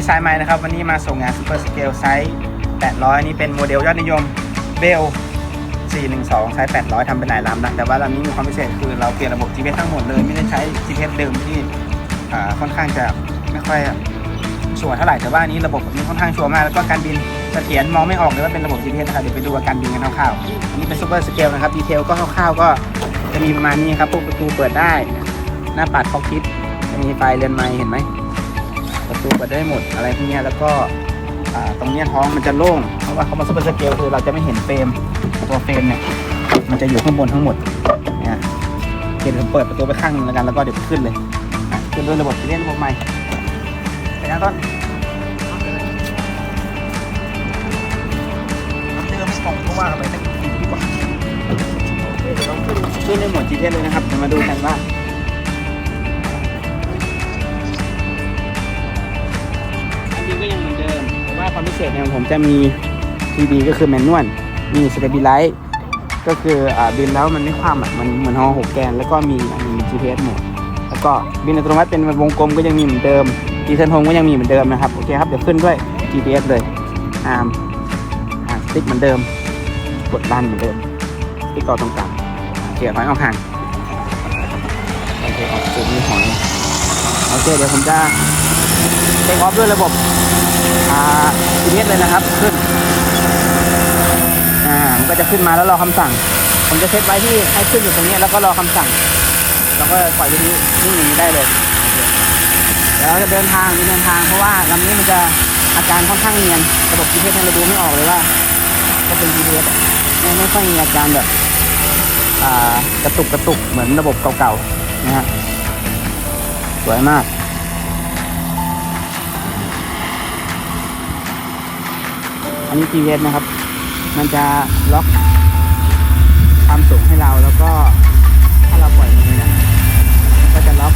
บสายใหม่นะครับ วันนี้มาส่งงาน Super Scale ไซส์800นนี้เป็นโมเดลยอดนิยมเบล412 ไซส์800ทำเป็นหลายลำนะแต่ว่าลำนี้มีความพิเศษคือเราเปลี่ยนระบบ GPS ทั้งหมดเลย ไม่ได้ใช้ GPS เดิมที่ค่อนข้างจะไม่ค่อยชัวร์เท่าไหร่แต่ว่านี้ระบบนี้ค่อนข้างชัวร์มาก แล้วก็การบินเสถียรมองไม่ออกเลยว่าเป็นระบบ GPS นะครับเดี๋ยวไปดูอาการบินกันคร่าวๆอันนี้เป็น Super Scale นะครับดีเทลก็คร่าวๆก็จะมีประมาณนี้ครับพวกประตูเปิดได้ หน้าปัดคอกพิทจะมีไฟเรือนไม้เห็นไหม ประตูเปิดได้หมดอะไรพวกนี้แล้วก็ตรงนี้ท้องมันจะโล่งเพราะว่าเขามาซุปเปอร์สเกลคือเราจะไม่เห็นเฟรมตัวเฟรมเนี่ยมันจะอยู่ข้างบนทั้งหมดเนี่ยเดี๋ยวผมเปิดประตูไปข้างนึงแล้วกันแล้วก็เดี๋ยวขึ้นเลยขึ้นด้วยระบบจีเล่นระบบใหม่ไปยังต้นน้ำเดิมส่งเพราะว่าเราไปตั้งกี่ดีกว่าเดี๋ยวเราขึ้นขึ้นในหมด GPS เลยนะครับเดี๋ยวมาดูกันว่า ทีก็ยังเหมือนเดิมแต่ว่าความพิเศษเนี่ยของผมจะมี TB ก็คือแมนนวลมีสเต b ิไลท์ก็คืออ่าบินแล้วมันไม่คว่ำอะมันเหมือนฮอหกแกน แล้วก็มีมี GPS หมดแล้วก็บินอัตโนมัติเป็นวงกลมก็ยังมีเหมือนเดิมดีเซนโฮมก็ยังมีเหมือนเดิมนะครับโอเคครับเดี๋ยวขึ้นด้วย GPS เลยอาร์มอ่าสติ๊กเหมือนเดิม กดดันเหมือนเดิมสติ๊กต่อตรงกลางโอเคถอยออกห่างโอเคออกสูงมีหอยโอเคเดี๋ยวผมจะเทคออฟด้วยระบบ อ่า GPS เลยนะครับขึ้นอ่ามันก็จะขึ้นมาแล้วรอคำสั่ง ผมจะเซตไว้ที่ให้ขึ้นอยู่ตรงนี้แล้วก็รอคำสั่ง แล้วก็ปล่อยวิดีนิ่งอย่างนี้ได้เลยเดี๋ยวเราจะเดินทางเดินทางเพราะว่าลำนี้มันจะอาการค่อนข้างเนียนระบบ GPS เนี่ยเราดูไม่ออกเลยว่าก็เป็น GPS อะไม่ไม่ค่อยมีอาการแบบอ่ากระตุกกระตุกเหมือนระบบเก่าๆนะฮะสวยมาก อันนี้ GPS นะครับ มันจะล็อกความสูงให้เราแล้วก็ถ้าเราปล่อยมือเนี่ยก็จะล็อก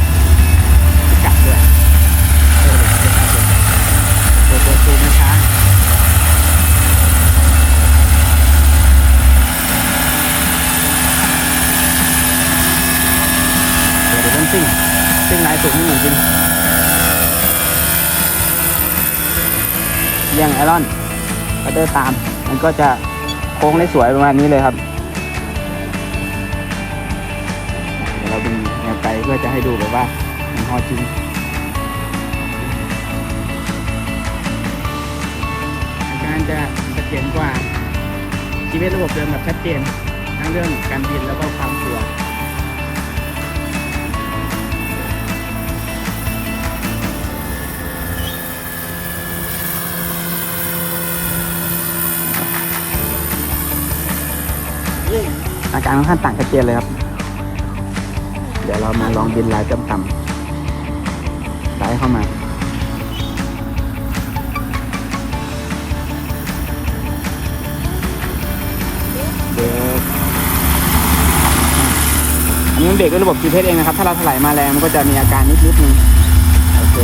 พิกัดด้วยเดี๋ยวเดี๋ยวเดี๋ยวตัวตัวซูมนะคะเดี๋ยวเดี๋ยวต้องซิ่งซิ่งลายสูงไม่เหมือนจริงเรียงไอรอน ก็เดินตาม มันก็จะโค้งได้สวยประมาณนี้เลยครับ เดี๋ยวเราดึงแนวไกลเพื่อจะให้ดูเลยว่ามันฮอจริงการจะเสถียรกว่าชีวิตระบบเดิมแบบชัดเจน ทั้งเรื่องการบินแล้วก็ความชัวร์ การค่อนข้างต่างชัดเจนเลยครับ เดี๋ยวเรามาลองบินลายต่ำๆไล่เข้ามาอันนี้เบรกด้วยระบบ GPS เองนะครับ ถ้าเราถลายมาแรงมันก็จะมีอาการนิดๆนึงโอเค